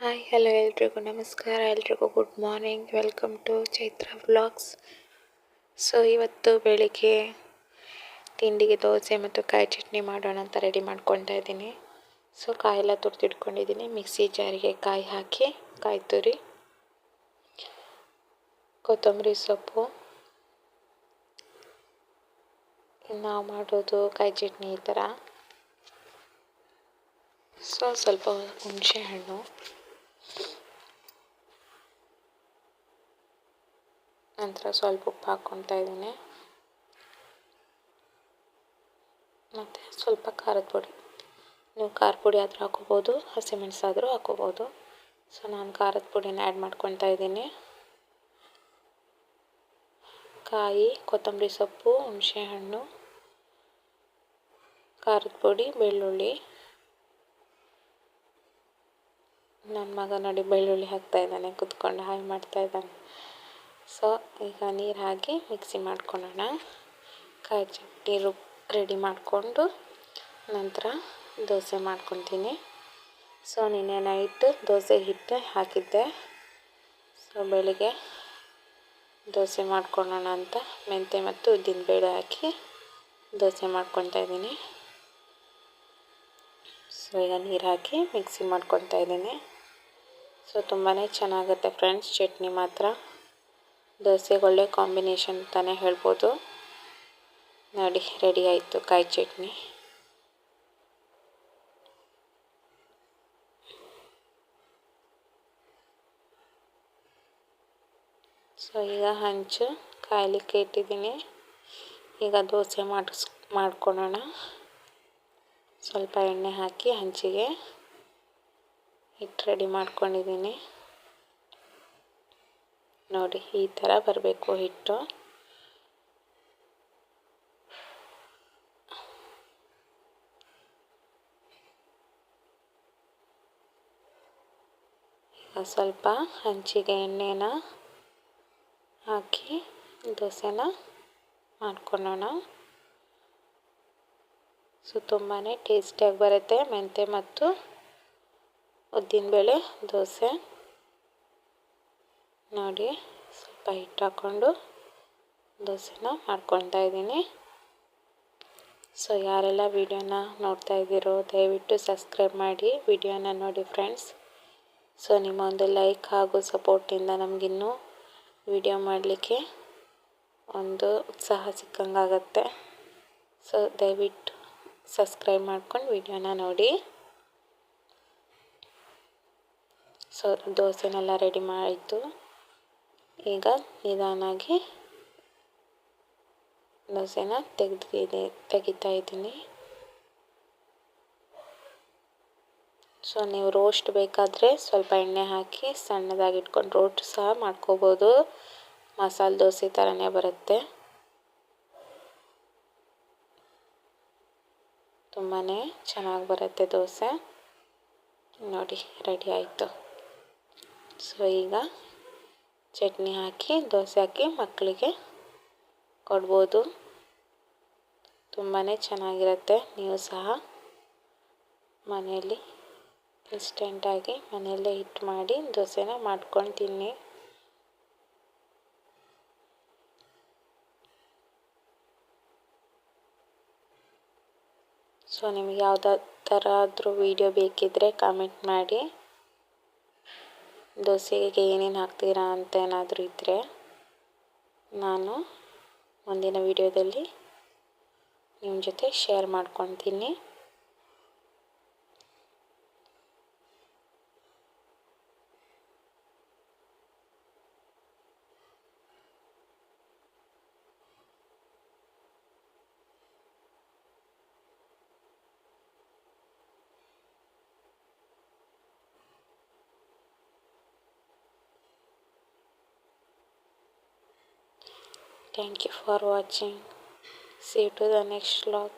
Hi, hello ಎಲ್ರಿಗೂ ನಮಸ್ಕಾರ, ಎಲ್ರಿಗೂ good morning. Welcome to Chaitra vlogs. So, ಇವತ್ತು ಬೆಳಿಗ್ಗೆ ತಿಂಡಿಗೆ ದೋಸೆ ಮತ್ತು ಕಾಯಿ ಚಟ್ನಿ ಮಾಡೋಣ ಅಂತ ರೆಡಿ ಮಾಡ್ಕೊತಾ ಇದ್ದೀನಿ. ಸೊ, ಕಾಯೆಲ್ಲ ತುರಿದಿಟ್ಕೊಂಡಿದ್ದೀನಿ. ಮಿಕ್ಸಿ ಜಾರಿಗೆ ಕಾಯಿ ಹಾಕಿ, ಕಾಯಿ ತುರಿ, ಕೊತ್ತಂಬರಿ ಸೊಪ್ಪು. ನಾವು ಮಾಡೋದು ಕಾಯಿ ಚಟ್ನಿ ಈ ಥರ. ಸೊ, ಸ್ವಲ್ಪ ಹುಣಸೆ ಹಣ್ಣು. ನಂತರ ಸ್ವಲ್ಪ ಉಪ್ಪು ಹಾಕ್ಕೊತಾ ಇದ್ದೀನಿ ಮತ್ತು ಸ್ವಲ್ಪ ಖಾರದ ಪುಡಿ ನೀವು ಖಾರ ಪುಡಿ ಆದರೂ ಹಾಕೋಬೋದು ಹಸಿಮೆಣಸಾದರೂ ಹಾಕೋಬೋದು ಸೊ ನಾನು ಖಾರದ ಪುಡಿನ ಆ್ಯಡ್ ಮಾಡ್ಕೊತಾ ಇದ್ದೀನಿ ಕಾಯಿ ಕೊತ್ತಂಬರಿ ಸೊಪ್ಪು ಹುಣಸೆ ಹಣ್ಣು ಖಾರದ ಪುಡಿ ಬೆಳ್ಳುಳ್ಳಿ ನನ್ನ ಮಗ ನೋಡಿ ಬೆಳ್ಳುಳ್ಳಿ ಹಾಕ್ತಾ ಇದ್ದಾನೆ, ಕುತ್ಕೊಂಡು ಹಾಯ್ ಮಾಡ್ತಾ ಇದ್ದಾನೆ. ಸೊ ಈಗ ನೀರು ಹಾಕಿ ಮಿಕ್ಸಿ ಮಾಡ್ಕೊಳ್ಳೋಣ. ಕಾಯಿ ಚಟ್ನಿ ರುಬ್ ರೆಡಿ ಮಾಡಿಕೊಂಡು ನಂತರ ದೋಸೆ ಮಾಡ್ಕೊತೀನಿ. ಸೊ ನಿನ್ನೆ ನೈಟ್ ದೋಸೆ ಹಿಟ್ಟು ಹಾಕಿದ್ದೆ. ಸೊ ಬೆಳಿಗ್ಗೆ ದೋಸೆ ಮಾಡ್ಕೊಳ್ಳೋಣ ಅಂತ ಮೆಂತೆ ಮತ್ತು ಉದ್ದಿನಬೇಳೆ ಹಾಕಿ ದೋಸೆ ಮಾಡ್ಕೊತಾ ಇದ್ದೀನಿ. ಸೊ ಈಗ ನೀರು ಹಾಕಿ ಮಿಕ್ಸಿ ಮಾಡ್ಕೊತಾ ಇದ್ದೀನಿ. ಸೊ ತುಂಬಾ ಚೆನ್ನಾಗುತ್ತೆ ಫ್ರೆಂಡ್ಸ್. ಚಟ್ನಿ ಮಾತ್ರ. ದೋಸೆಗೆ ಒಳ್ಳೆ ಕಾಂಬಿನೇಷನ್ ಅಂತಲೇ ಹೇಳ್ಬೋದು. ನೋಡಿ, ರೆಡಿ ಆಯಿತು ಕಾಯಿ ಚಟ್ನಿ. ಸೊ, ಈಗ ಹಂಚು. ಕಾಯಲಿಕ್ಕೆ ಇಟ್ಟಿದ್ದೀನಿ. ಈಗ ದೋಸೆ ಮಾಡಿಸ್ ಮಾಡ್ಕೊಳ್ಳೋಣ ಸ್ವಲ್ಪ ಎಣ್ಣೆ ಹಾಕಿ ಹಂಚಿಗೆ. ಹಿಟ್ಟು ರೆಡಿ ಮಾಡ್ಕೊಂಡಿದ್ದೀನಿ. ನೋಡಿ, ಈ ಥರ ಬರಬೇಕು ಹಿಟ್ಟು. ಸ್ವಲ್ಪ ಹಂಚಿಗೆ ಎಣ್ಣೆನ ಹಾಕಿ ದೋಸೆನ ಮಾಡ್ಕೊಳ್ಳೋಣ ಸೊ ತುಂಬಾ ಟೇಸ್ಟಿಯಾಗಿ ಬರುತ್ತೆ ಮೆಂತ್ಯ ಮತ್ತು ಉದ್ದಿನಬೇಳೆ ದೋಸೆ. ನೋಡಿ, ಸ್ವಲ್ಪ ಹಿಟ್ಟು ಹಾಕ್ಕೊಂಡು ದೋಸೆನ ಮಾಡ್ಕೊಳ್ತಾ ಇದ್ದೀನಿ. ಸೊ ಯಾರೆಲ್ಲ ವಿಡಿಯೋನ ನೋಡ್ತಾ ಇದ್ದೀರೋ, ದಯವಿಟ್ಟು ಸಬ್ಸ್ಕ್ರೈಬ್ ಮಾಡಿ ವಿಡಿಯೋನ ನೋಡಿ ಫ್ರೆಂಡ್ಸ್ ಸೊ ನಿಮ್ಮ ಒಂದು ಲೈಕ್ ಹಾಗೂ ಸಪೋರ್ಟಿಂದ ನಮಗಿನ್ನೂ ವಿಡಿಯೋ ಮಾಡಲಿಕ್ಕೆ ಒಂದು ಉತ್ಸಾಹ ಸಿಕ್ಕಂಗಾಗತ್ತೆ. ಸೊ ದಯವಿಟ್ಟು ಸಬ್ಸ್ಕ್ರೈಬ್ ಮಾಡ್ಕೊಂಡು ವಿಡಿಯೋನ ನೋಡಿ. ಸೊ ದೋಸೆನೆಲ್ಲ ರೆಡಿ ಮಾಡಿದ್ದು. ಈಗ ನಿಧಾನಾಗಿ ದೋಸೆನ ತೆಗೆದಿದೆ, ತೆಗಿತಾ ಇದ್ದೀನಿ. ಸೊ ನೀವು ರೋಸ್ಟ್ ಬೇಕಾದರೆ ಸ್ವಲ್ಪ ಎಣ್ಣೆ ಹಾಕಿ ಸಣ್ಣದಾಗಿ ಇಟ್ಕೊಂಡು ರೋಸ್ಟ್ ಸಹ ಮಾಡ್ಕೋಬೋದು. ಮಸಾಲೆ ದೋಸೆ ಥರನೇ ಬರುತ್ತೆ. ತುಂಬಾ ಚೆನ್ನಾಗಿ ಬರುತ್ತೆ ದೋಸೆ. ನೋಡಿ, ರೆಡಿ ಆಯಿತು. ಸೊ ಈಗ ಚಟ್ನಿ ಹಾಕಿ, ದೋಸೆ ಹಾಕಿ ಮಕ್ಕಳಿಗೆ ಕೊಡ್ಬೋದು. ತುಂಬಾ ಚೆನ್ನಾಗಿರುತ್ತೆ. ನೀವು ಸಹ ಮನೆಯಲ್ಲಿ ಇನ್ಸ್ಟೆಂಟಾಗಿ ಮನೆಯಲ್ಲೇ ಹಿಟ್ಟು ಮಾಡಿ ದೋಸೆನ ಮಾಡ್ಕೊಂಡು ತಿನ್ನಿ ಸೊ ನಿಮಗೆ ಯಾವುದೇ ಥರ ಆದರೂ ವೀಡಿಯೋ ಬೇಕಿದ್ದರೆ ಕಾಮೆಂಟ್ ಮಾಡಿ. ದೋಸೆಗೆ ಏನೇನು ಹಾಕ್ತೀರಾ ಅಂತ ಏನಾದರೂ ಇದ್ದರೆ ನಾನು ಮುಂದಿನ ವಿಡಿಯೋದಲ್ಲಿ ನಿಮ್ಮ ಜೊತೆ ಶೇರ್ ಮಾಡ್ಕೊತೀನಿ. Thank you for watching. See you to the next vlog